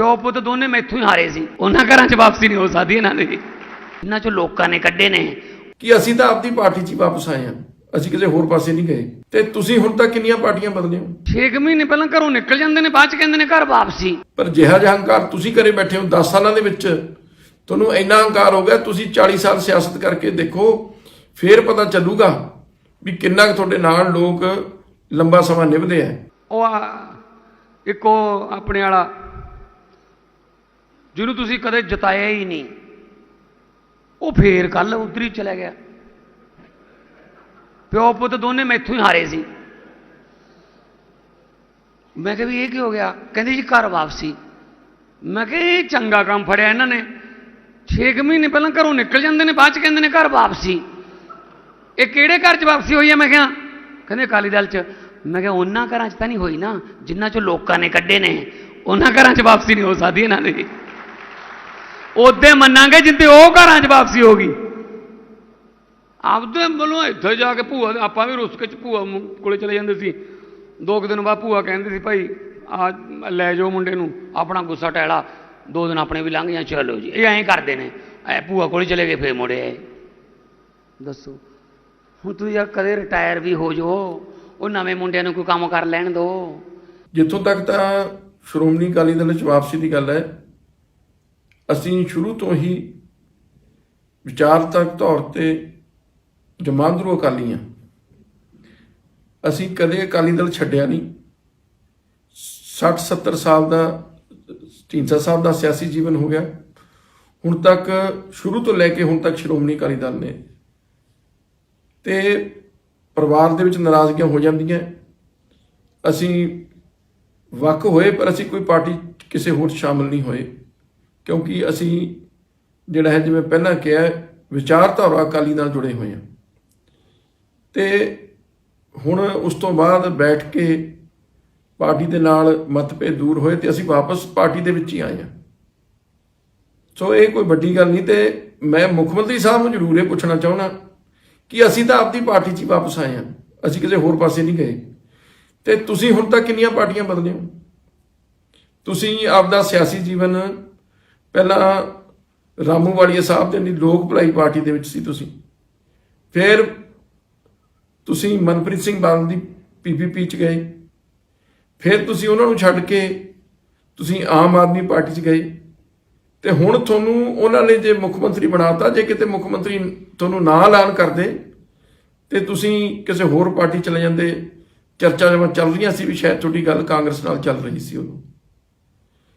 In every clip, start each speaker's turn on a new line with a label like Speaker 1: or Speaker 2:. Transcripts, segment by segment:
Speaker 1: ਪਿਓ ਪੁੱਤ ਦੋਨੇ ਮੈਥੋਂ ਹੀ ਹਾਰੇ ਸੀ। ਉਹਨਾਂ ਘਰਾਂ 'ਚ ਵਾਪਸੀ ਨਹੀਂ ਹੋ ਸਕਦੀ ਇਹਨਾਂ ਦੀ। ਇਹਨਾਂ 'ਚੋਂ ਲੋਕਾਂ ਨੇ ਕੱਢੇ ਨੇ।
Speaker 2: ਕਿ ਅਸੀਂ ਤਾਂ ਆਪਦੀ ਪਾਰਟੀ 'ਚ ਹੀ ਵਾਪਸ ਆਏ ਹਾਂ। ਅਸੀਂ ਕਿਸੇ ਹੋਰ ਪਾਸੇ ਨਹੀਂ ਗਏ। ਤੇ ਤੁਸੀਂ ਹੁਣ ਤੱਕ ਕਿੰਨੀਆਂ ਪਾਰਟੀਆਂ ਬਦਲੇ ਹੋ
Speaker 1: 6 ਮਹੀਨੇ ਪਹਿਲਾਂ ਘਰੋਂ ਨਿਕਲ ਜਾਂਦੇ ਨੇ ਬਾਅਦ 'ਚ ਕਹਿੰਦੇ ਨੇ ਘਰ ਵਾਪਸੀ।
Speaker 2: ਪਰ ਜਿਹਾ ਜਿਹਾ ਹੰਕਾਰ ਤੁਸੀਂ ਕਰੇ ਬੈਠੇ ਹੋ 10 ਸਾਲਾਂ ਦੇ ਵਿੱਚ ਤੁਹਾਨੂੰ ਇੰਨਾ ਹੰਕਾਰ ਹੋ ਗਿਆ ਤੁਸੀਂ 40 ਸਾਲ ਸਿਆਸਤ ਕਰਕੇ ਦੇਖੋ ਫੇਰ ਪਤਾ ਚੱਲੂਗਾ ਵੀ ਕਿੰਨਾ ਕੁ ਤੁਹਾਡੇ ਨਾਲ ਲੋਕ ਲੰਬਾ ਸਮਾਂ ਨਿਭਦੇ ਆ।
Speaker 1: ਉਹ ਇੱਕੋ ਆਪਣੇ ਵਾਲਾ ਜਿਹਨੂੰ ਤੁਸੀਂ ਕਦੇ ਜਤਾਇਆ ਹੀ ਨਹੀਂ। ਉਹ ਫੇਰ ਕੱਲ ਉਧਰ ਹੀ ਚਲਾ ਗਿਆ। ਪਿਓ ਪੁੱਤ ਦੋਨੇ ਮੈਥੋਂ ਹੀ ਹਾਰੇ ਸੀ। ਮੈਂ ਕਿਹਾ ਵੀ ਇਹ ਕੀ ਹੋ ਗਿਆ? ਕਹਿੰਦੇ ਜੀ ਘਰ ਵਾਪਸੀ। ਮੈਂ ਕਿਹਾ ਇਹ ਚੰਗਾ ਕੰਮ ਫੜਿਆ ਇਹਨਾਂ ਨੇ। 6 ਮਹੀਨੇ ਪਹਿਲਾਂ ਘਰੋਂ ਨਿਕਲ ਜਾਂਦੇ ਨੇ, ਬਾਅਦ ਚ ਕਹਿੰਦੇ ਨੇ ਘਰ ਵਾਪਸੀ। ਇਹ ਕਿਹੜੇ ਘਰ ਚ ਵਾਪਸੀ ਹੋਈ ਹੈ ਮੈਂ ਕਿਹਾ, ਕਹਿੰਦੇ ਅਕਾਲੀ ਦਲ ਚ। ਮੈਂ ਕਿਹਾ ਉਹਨਾਂ ਘਰਾਂ ਚ ਤਾਂ ਨਹੀਂ ਹੋਈ ਨਾ, ਜਿਨ੍ਹਾਂ ਚੋਂ ਲੋਕਾਂ ਨੇ ਕੱਢੇ ਨੇ। ਉਹਨਾਂ ਘਰਾਂ ਚ ਵਾਪਸੀ ਨਹੀਂ ਹੋ ਸਕਦੀ ਇਹਨਾਂ ਦੀ। ਉਹਦੇ ਮੰਨਾਂਗੇ ਜਿੱਤੇ ਉਹ ਘਰਾਂ ਚ ਵਾਪਸੀ ਹੋ ਗਈ। ਆਪਦੇ ਵੱਲੋਂ ਇੱਥੇ ਜਾ ਕੇ ਭੂਆ ਆਪਾਂ ਵੀ ਰੁੱਸ ਕੇ ਚ ਭੂਆ ਕੋਲੇ ਚਲੇ ਜਾਂਦੇ ਸੀ। ਦੋ ਕੁ ਦਿਨ ਬਾਅਦ ਭੂਆ ਕਹਿੰਦੀ ਸੀ ਭਾਈ ਆ ਲੈ ਜਾਓ ਮੁੰਡੇ ਨੂੰ ਆਪਣਾ ਗੁੱਸਾ ਟੈਲਾ ਦੋ ਦਿਨ ਆਪਣੇ ਵੀ ਲੰਘ ਜਾਂ ਚਲੋ ਜੀ। ਇਹ ਐਂ ਕਰਦੇ ਨੇ। ਐ ਭੂਆ ਕੋਲੇ ਚਲੇ ਗਏ ਫੇਰ ਮੁੜੇ ਆਏ। ਦੱਸੋ ਹੁਣ ਤੁਸੀਂ ਯਾਰ ਕਦੇ ਰਿਟਾਇਰ ਵੀ ਹੋ ਜਾਓ ਉਹ ਨਵੇਂ ਮੁੰਡਿਆਂ ਨੂੰ ਕੋਈ ਕੰਮ ਕਰ ਲੈਣ ਦਿਓ
Speaker 2: ਜਿੱਥੋਂ ਤੱਕ ਤਾਂ ਸ਼੍ਰੋਮਣੀ ਅਕਾਲੀ ਦਲ ਵਿੱਚ ਵਾਪਸੀ ਦੀ ਗੱਲ ਹੈ ਅਸੀਂ ਸ਼ੁਰੂ ਤੋਂ ਹੀ ਵਿਚਾਰਤਕ ਤੌਰ ਤੇ ਜਮਾਂਦਰੂ ਅਕਾਲੀ ਹਾਂ ਅਸੀਂ ਕਦੇ ਅਕਾਲੀ ਦਲ ਛੱਡਿਆ ਨਹੀਂ। 60 70 ਸਾਲ ਦਾ ਢੀਂਡਸਾ ਸਾਹਿਬ ਦਾ ਸਿਆਸੀ ਜੀਵਨ ਹੋ ਗਿਆ। ਹੁਣ ਤੱਕ, ਸ਼ੁਰੂ ਤੋਂ ਲੈ ਕੇ ਹੁਣ ਤੱਕ ਸ਼੍ਰੋਮਣੀ ਅਕਾਲੀ ਦਲ ਨੇ। ਤੇ ਪਰਿਵਾਰ ਦੇ ਵਿੱਚ ਨਾਰਾਜ਼ਗੀਆਂ ਹੋ ਜਾਂਦੀਆਂ। ਅਸੀਂ ਵੱਖ ਹੋਏ, ਪਰ ਅਸੀਂ ਕੋਈ ਪਾਰਟੀ ਕਿਸੇ ਹੋਰ 'ਚ ਸ਼ਾਮਲ ਨਹੀਂ ਹੋਏ। ਕਿਉਂਕਿ ਅਸੀਂ ਜਿਹੜਾ ਹੈ, ਜਿਵੇਂ ਪਹਿਲਾਂ ਕਿਹਾ, ਵਿਚਾਰਧਾਰਾ ਅਕਾਲੀ ਨਾਲ ਜੁੜੇ ਹੋਏ ਹਾਂ। ਤੇ ਹੁਣ ਉਸ ਤੋਂ ਬਾਅਦ ਬੈਠ ਕੇ ਪਾਰਟੀ ਦੇ ਨਾਲ ਮਤਭੇਦ ਦੂਰ ਹੋਏ ਤੇ ਅਸੀਂ ਵਾਪਸ ਪਾਰਟੀ ਦੇ ਵਿੱਚ ਹੀ ਆਏ ਹਾਂ। ਸੋ ਇਹ ਕੋਈ ਵੱਡੀ ਗੱਲ ਨਹੀਂ ਤੇ ਮੈਂ ਮੁੱਖ ਮੰਤਰੀ ਸਾਹਿਬ ਨੂੰ ਜ਼ਰੂਰ ਇਹ ਪੁੱਛਣਾ ਚਾਹੁੰਦਾ ਕਿ ਅਸੀਂ ਤਾਂ ਆਪਦੀ ਪਾਰਟੀ 'ਚ ਹੀ ਵਾਪਸ ਆਏ ਹਾਂ। ਅਸੀਂ ਕਿਸੇ ਹੋਰ ਪਾਸੇ ਨਹੀਂ ਗਏ। ਤੇ ਤੁਸੀਂ ਹੁਣ ਤੱਕ ਕਿੰਨੀਆਂ ਪਾਰਟੀਆਂ ਬਦਲੇ ਹੋ ਤੁਸੀਂ ਆਪਦਾ ਸਿਆਸੀ ਜੀਵਨ ਪਹਿਲਾਂ ਰਾਮੂ ਵਾਲੀਆ ਸਾਹਿਬ ਦੇ ਲਈ ਲੋਕ ਭਲਾਈ ਪਾਰਟੀ ਦੇ ਵਿੱਚ ਸੀ ਤੁਸੀਂ। ਫਿਰ ਤੁਸੀਂ ਮਨਪ੍ਰੀਤ ਸਿੰਘ ਬਾਦਲ ਦੀ ਪੀਪੀਪੀ ਚ ਗਏ। ਫਿਰ ਤੁਸੀਂ ਉਹਨਾਂ ਨੂੰ ਛੱਡ ਕੇ ਤੁਸੀਂ ਆਮ ਆਦਮੀ ਪਾਰਟੀ ਚ ਗਏ। ਤੇ ਹੁਣ ਤੁਹਾਨੂੰ ਉਹਨਾਂ ਨੇ ਜੇ ਮੁੱਖ ਮੰਤਰੀ ਬਣਾਤਾ, ਜੇ ਕਿਤੇ ਮੁੱਖ ਮੰਤਰੀ ਤੁਹਾਨੂੰ ਨਾ ਐਲਾਨ ਕਰਦੇ, ਤੇ ਤੁਸੀਂ ਕਿਸੇ ਹੋਰ ਪਾਰਟੀ ਚਲੇ ਜਾਂਦੇ। ਚਰਚਾ ਜਿਵੇਂ ਚੱਲ ਰਹੀਆਂ ਸੀ ਵੀ ਸ਼ਾਇਦ ਤੁਹਾਡੀ ਗੱਲ ਕਾਂਗਰਸ ਨਾਲ ਚੱਲ ਰਹੀ ਸੀ ਉਦੋਂ।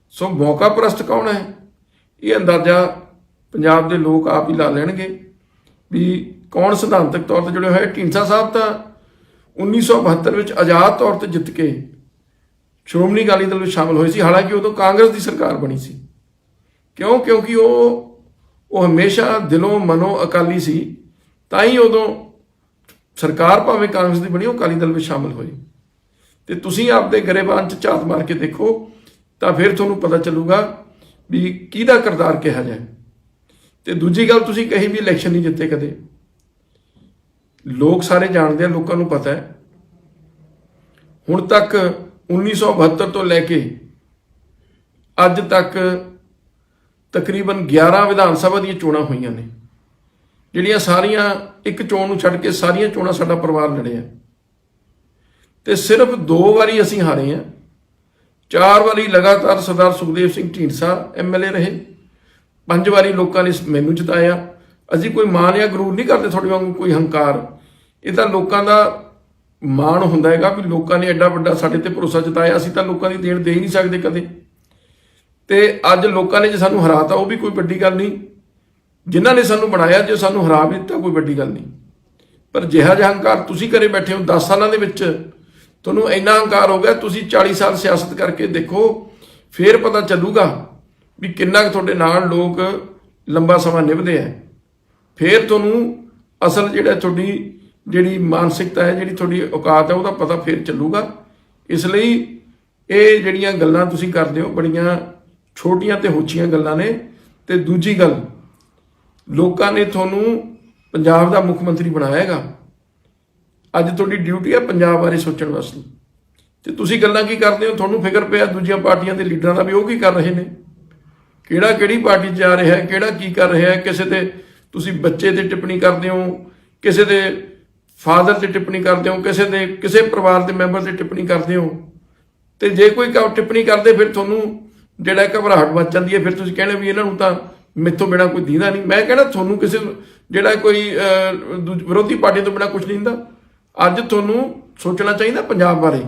Speaker 2: ਸੋ ਮੌਕਾ ਪ੍ਰਸਤ ਕੌਣ ਹੈ? ਇਹ ਅੰਦਾਜ਼ਾ ਪੰਜਾਬ ਦੇ ਲੋਕ ਆਪ ਹੀ ਲਾ ਲੈਣਗੇ ਵੀ ਕੌਣ ਸਿਧਾਂਤਕ ਤੌਰ ਤੇ ਜੁੜੇ ਹੋਏ ਢੀਂਡਸਾ ਸਾਹਿਬ ਤਾਂ 1972 ਵਿੱਚ ਆਜ਼ਾਦ ਤੌਰ ਤੇ ਜਿੱਤ ਕੇ ਸ਼੍ਰੋਮਣੀ ਅਕਾਲੀ ਦਲ ਵਿੱਚ ਸ਼ਾਮਲ ਹੋਏ ਸੀ। ਹਾਲਾਂਕਿ ਉਦੋਂ ਕਾਂਗਰਸ ਦੀ ਸਰਕਾਰ ਬਣੀ ਸੀ। ਕਿਉਂ? ਕਿਉਂਕਿ ਉਹ ਉਹ ਹਮੇਸ਼ਾ ਦਿਲੋਂ ਮਨੋਂ ਅਕਾਲੀ ਸੀ। ਤਾਂ ਹੀ ਉਦੋਂ ਸਰਕਾਰ ਭਾਵੇਂ ਕਾਂਗਰਸ ਦੀ ਬਣੀ, ਉਹ ਅਕਾਲੀ ਦਲ ਵਿੱਚ ਸ਼ਾਮਲ ਹੋਏ ਤੇ ਤੁਸੀਂ ਆਪਦੇ ਗਰੇਬਾਨ ਚ ਝਾਤ ਮਾਰ ਕੇ ਦੇਖੋ, ਤਾਂ ਫਿਰ ਤੁਹਾਨੂੰ ਪਤਾ ਚੱਲੂਗਾ ਵੀ ਕਿਹਦਾ ਕਰਤਾਰ ਕਿਹਾ ਜਾਏ? ਤੇ ਦੂਜੀ ਗੱਲ ਤੁਸੀਂ ਕਹੀ ਵੀ ਇਲੈਕਸ਼ਨ ਨਹੀਂ ਜਿੱਤੇ ਕਦੇ। ਲੋਕ ਸਾਰੇ ਜਾਣਦੇ ਆ, ਲੋਕਾਂ ਨੂੰ ਪਤਾ ਹੈ। ਹੁਣ ਤੱਕ 1972 ਤੋਂ ਲੈ ਕੇ ਅੱਜ ਤੱਕ ਤਕਰੀਬਨ 11 ਵਿਧਾਨ ਸਭਾ ਦੀਆਂ ਚੋਣਾਂ ਹੋਈਆਂ ਨੇ। ਜਿਹੜੀਆਂ ਸਾਰੀਆਂ ਇੱਕ ਚੋਣ ਨੂੰ ਛੱਡ ਕੇ ਸਾਰੀਆਂ ਚੋਣਾਂ ਸਾਡਾ ਪਰਿਵਾਰ ਲੜਿਆ। ਤੇ ਸਿਰਫ ਦੋ ਵਾਰੀ ਅਸੀਂ ਹਾਰੇ ਹਾਂ। ਚਾਰ ਵਾਰੀ ਲਗਾਤਾਰ ਸਰਦਾਰ ਸੁਖਦੇਵ ਸਿੰਘ ਢੀਂਡਸਾ ਐਮਐਲਏ ਰਹੇ। ਪੰਜ ਵਾਰੀ ਲੋਕਾਂ ਨੇ ਮੈਨੂੰ ਜਿਤਾਇਆ। ਅਸੀਂ ਕੋਈ ਮਾਣ ਜਾਂ ਗਰੂਰ ਨਹੀਂ ਕਰਦੇ ਤੁਹਾਡੇ ਵਾਂਗੂ ਕੋਈ ਹੰਕਾਰ। ਇਹ ਤਾਂ ਲੋਕਾਂ ਦਾ ਮਾਣ ਹੁੰਦਾ ਹੈਗਾ ਵੀ ਲੋਕਾਂ ਨੇ ਐਡਾ ਵੱਡਾ ਸਾਡੇ ਤੇ ਭਰੋਸਾ ਜਤਾਇਆ। ਅਸੀਂ ਤਾਂ ਲੋਕਾਂ ਦੀ ਦੇਣ ਦੇ ਹੀ ਨਹੀਂ ਸਕਦੇ ਕਦੇ। ਤੇ ਅੱਜ ਲੋਕਾਂ ਨੇ ਜੇ ਸਾਨੂੰ ਹਰਾਤਾ, ਉਹ ਵੀ ਕੋਈ ਵੱਡੀ ਗੱਲ ਨਹੀਂ। ਜਿਨ੍ਹਾਂ ਨੇ ਸਾਨੂੰ ਬਣਾਇਆ, ਜੇ ਸਾਨੂੰ ਹਰਾ ਵੀ ਦਿੱਤਾ, ਕੋਈ ਵੱਡੀ ਗੱਲ ਨਹੀਂ। ਪਰ ਜਿਹਾ ਜਿਹਾ ਹੰਕਾਰ ਤੁਸੀਂ ਕਰੇ ਬੈਠੇ ਹੋ 10 ਸਾਲਾਂ ਦੇ ਵਿੱਚ ਤੁਹਾਨੂੰ ਇੰਨਾ ਹੰਕਾਰ ਹੋ ਗਿਆ, ਤੁਸੀਂ 40 ਸਾਲ ਸਿਆਸਤ ਕਰਕੇ ਦੇਖੋ, ਫੇਰ ਪਤਾ ਚੱਲੂਗਾ ਵੀ ਕਿੰਨਾ ਕੁ ਤੁਹਾਡੇ ਨਾਲ ਲੋਕ ਲੰਬਾ ਸਮਾਂ ਨਿਭਦੇ ਆ। ਫੇਰ ਤੁਹਾਨੂੰ ਅਸਲ ਜਿਹੜਾ ਤੁਹਾਡੀ ਜਿਹੜੀ ਮਾਨਸਿਕਤਾ ਹੈ, ਜਿਹੜੀ ਤੁਹਾਡੀ ਔਕਾਤ ਹੈ, ਉਹਦਾ ਪਤਾ ਫੇਰ ਚੱਲੂਗਾ। ਇਸ ਲਈ ਇਹ ਜਿਹੜੀਆਂ ਗੱਲਾਂ ਤੁਸੀਂ ਕਰਦੇ ਹੋ, ਬੜੀਆਂ ਛੋਟੀਆਂ ਤੇ ਹੋਛੀਆਂ ਗੱਲਾਂ ਨੇ। ਤੇ ਦੂਜੀ ਗੱਲ, ਲੋਕਾਂ ਨੇ ਤੁਹਾਨੂੰ ਪੰਜਾਬ ਦਾ ਮੁੱਖ ਮੰਤਰੀ ਬਣਾਇਆ ਹੈਗਾ। ਅੱਜ ਤੁਹਾਡੀ ਡਿਊਟੀ ਹੈ ਪੰਜਾਬ ਬਾਰੇ ਸੋਚਣ ਵਾਸਤੇ। ਤੇ ਤੁਸੀਂ ਗੱਲਾਂ ਕੀ ਕਰਦੇ ਹੋ? ਤੁਹਾਨੂੰ ਫਿਕਰ ਪਿਆ ਦੂਜੀਆਂ ਪਾਰਟੀਆਂ ਦੇ ਲੀਡਰਾਂ ਦਾ ਵੀ ਉਹ ਕੀ ਕਰ ਰਹੇ ਨੇ? ਕਿਹੜਾ ਕਿਹੜੀ ਪਾਰਟੀ 'ਚ ਜਾ ਰਿਹਾ ਹੈ? ਕਿਹੜਾ ਕੀ ਕਰ ਰਿਹਾ ਹੈ? ਕਿਸੇ ਤੇ ਤੁਸੀਂ ਬੱਚੇ ਤੇ ਟਿੱਪਣੀ ਕਰਦੇ ਹੋ, ਕਿਸੇ ਦੇ ਫਾਦਰ ਤੇ ਟਿੱਪਣੀ ਕਰਦੇ ਹੋ, ਕਿਸੇ ਦੇ ਕਿਸੇ ਪਰਿਵਾਰ ਦੇ ਮੈਂਬਰ ਤੇ ਟਿੱਪਣੀ ਕਰਦੇ ਹੋ। ਤੇ ਜੇ ਕੋਈ ਟਿੱਪਣੀ ਕਰਦੇ, ਫਿਰ ਤੁਹਾਨੂੰ ਜਿਹੜਾ ਘਬਰਾਹਟ ਮਚ ਜਾਂਦੀ ਹੈ। ਫਿਰ ਤੁਸੀਂ ਕਹਿੰਦੇ ਵੀ ਇਹਨਾਂ ਨੂੰ ਤਾਂ ਮੇਥੋਂ ਬਿਨਾ ਕੋਈ ਦੀਦਾ ਨਹੀਂ। ਮੈਂ ਕਹਿੰਦਾ ਤੁਹਾਨੂੰ ਕਿਸੇ ਜਿਹੜਾ ਕੋਈ ਦੂਜ- ਵਿਰੋਧੀ ਪਾਰਟੀ ਤੋਂ ਬਿਨਾ ਕੁਝ ਨਹੀਂ ਦਿੰਦਾ। ਅੱਜ ਤੁਹਾਨੂੰ ਸੋਚਣਾ ਚਾਹੀਦਾ ਪੰਜਾਬ ਬਾਰੇ।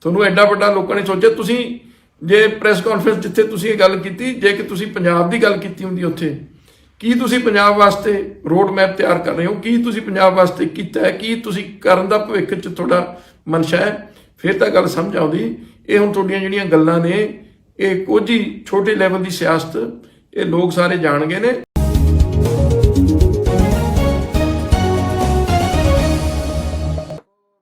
Speaker 2: ਤੁਹਾਨੂੰ ਐਡਾ ਵੱਡਾ ਲੋਕਾਂ ਨੇ ਸੋਚਿਆ। ਤੁਸੀਂ ਜੇ ਪ੍ਰੈਸ ਕਾਨਫਰੰਸ ਜਿੱਥੇ ਤੁਸੀਂ ਇਹ ਗੱਲ ਕੀਤੀ, ਜੇ ਕਿ ਤੁਸੀਂ ਪੰਜਾਬ ਦੀ ਗੱਲ ਕੀਤੀ ਹੁੰਦੀ ਉੱਥੇ, ਕੀ ਤੁਸੀਂ ਪੰਜਾਬ ਵਾਸਤੇ ਰੋਡ ਮੈਪ ਤਿਆਰ ਕਰ ਰਹੇ ਹੋ? ਕੀ ਤੁਸੀਂ ਪੰਜਾਬ ਵਾਸਤੇ ਕੀਤਾ ਹੈ? ਕੀ ਤੁਸੀਂ ਕਰਨ ਦਾ ਭਵਿੱਖ 'ਚ ਤੁਹਾਡਾ ਮਨਸ਼ਾ ਹੈ? ਫਿਰ ਤਾਂ ਗੱਲ ਸਮਝ ਆਉਂਦੀ। ਇਹ ਹੁਣ ਤੁਹਾਡੀਆਂ ਜਿਹੜੀਆਂ ਗੱਲਾਂ ਨੇ, ਇਹ ਕੁਝ ਹੀ ਛੋਟੇ ਲੈਵਲ ਦੀ ਸਿਆਸਤ, ਇਹ ਲੋਕ ਸਾਰੇ ਜਾਣ ਗਏ ਨੇ।